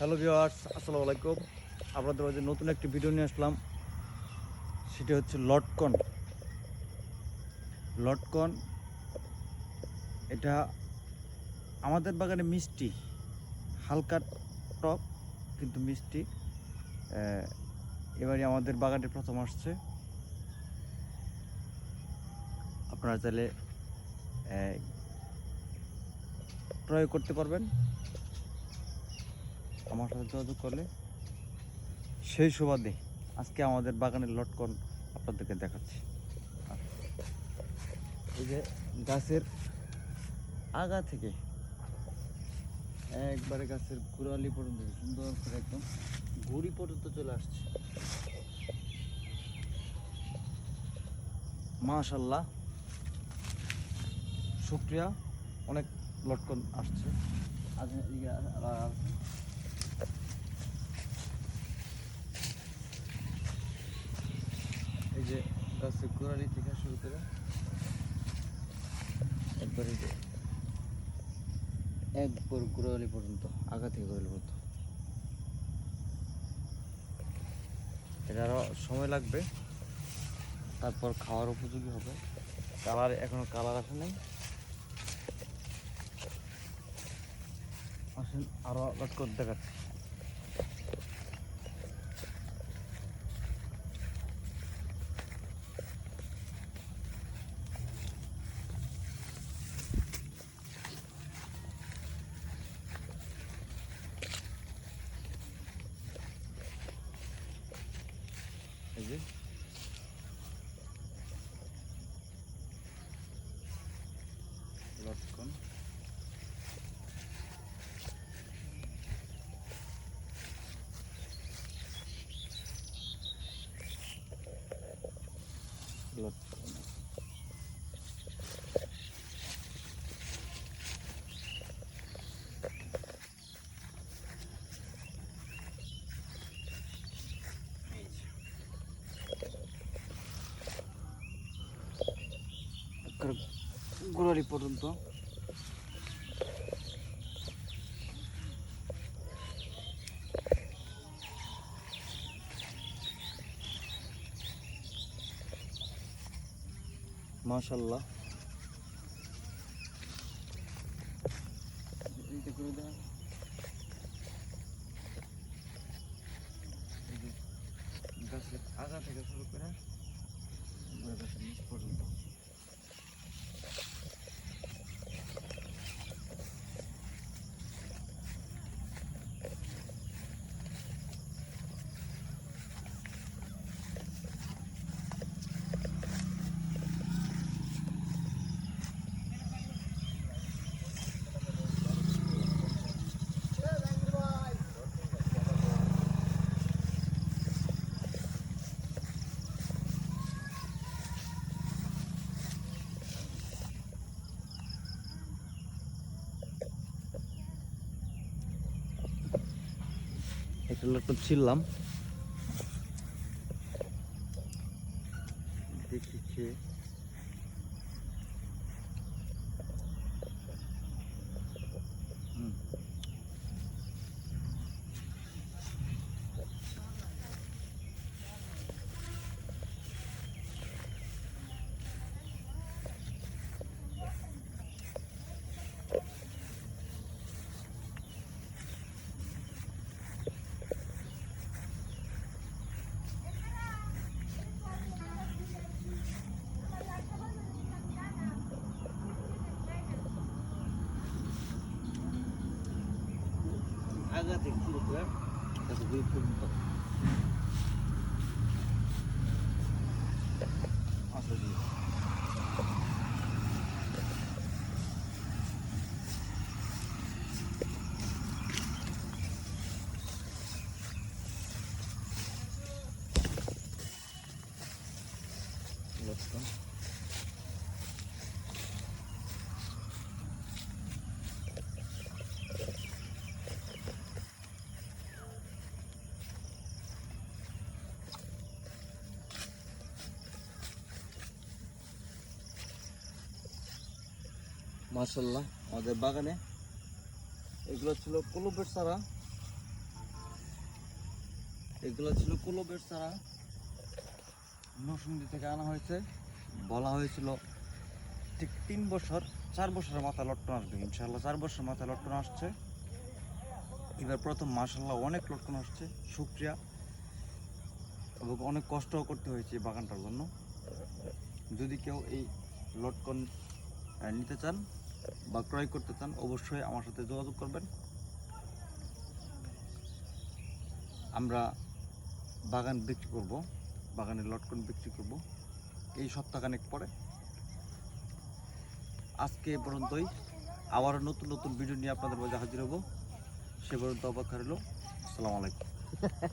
Hello viewers আসসালামু আলাইকুম। আপনাদের মাঝে নতুন একটি ভিডিও নিয়ে আসলাম। সেটি হচ্ছে লটকন। লটকন, এটা আমাদের বাগানে মিষ্টি, হালকা টক, কিন্তু মিষ্টি। এবারে আমাদের বাগানে প্রথম আসছে। আপনারা চাইলে ক্রয় করতে পারবেন। আমার সাথে যোগাযোগ করলে সেই সুবাদে আজকে আমাদের বাগানের লটকন আপনাদেরকে দেখাচ্ছি। এই যে গাছের আগা থেকে একবারে গাছের গোড়ালি পর্যন্ত সুন্দর করে একদম গুড়ি পর্যন্ত চলে আসছে। মাশাল্লাহ শুক্রিয়া, অনেক লটকন আসছে। আজ এই আর- আর- আর- এই যে গাছের গোড়ালি থেকে শুরু করে একবারে যে একবার গোড়ালি পর্যন্ত আগা থেকে গোড়ালি পর্যন্ত। এটা আরও সময় লাগবে, তারপর খাওয়ার উপযোগী হবে। কালার এখনও কালার আসে নাই। আসেন আরও লটকন দেখাচ্ছি। এই যে লটকন লটকন একেবারে গোড়ালি পর্যন্ত। মাশাল্লাহ গাছের আগা থেকে শুরু করে গাছের পর্যন্ত। একটা লটকন ছিললাম। দেখি আগা থেকে শুরু করে এত দূর পর্যন্ত আসো জি লটকন মার্শাল্লাহ আমাদের বাগানে এগুলো ছিল কলুপের চারা। এগুলো ছিল কুলবের চারা। নরসিংদী থেকে আনা হয়েছে। বলা হয়েছিল ঠিক তিন বছর, চার বছরের মাথায় লটকন আসবে ইনশাল্লাহ চার বছরের মাথায় লটকন আসছে। এবার প্রথম মাসাল্লাহ অনেক লটকন আসছে, সুক্রিয়া। এবং অনেক কষ্টও করতে হয়েছে এই বাগানটার জন্য। যদি কেউ এই লটকন নিতে চান বা ক্রয় করতে চান, অবশ্যই আমার সাথে যোগাযোগ করবেন। আমরা বাগান বিক্রি করব, বাগানের লটকন বিক্রি করব, এই সপ্তাহখানেক পরে। আজকে পর্যন্তই। আবারও নতুন নতুন ভিডিও নিয়ে আপনাদের মাঝে হাজির হব। সে পর্যন্ত অপেক্ষা রইল। আসসালামু আলাইকুম।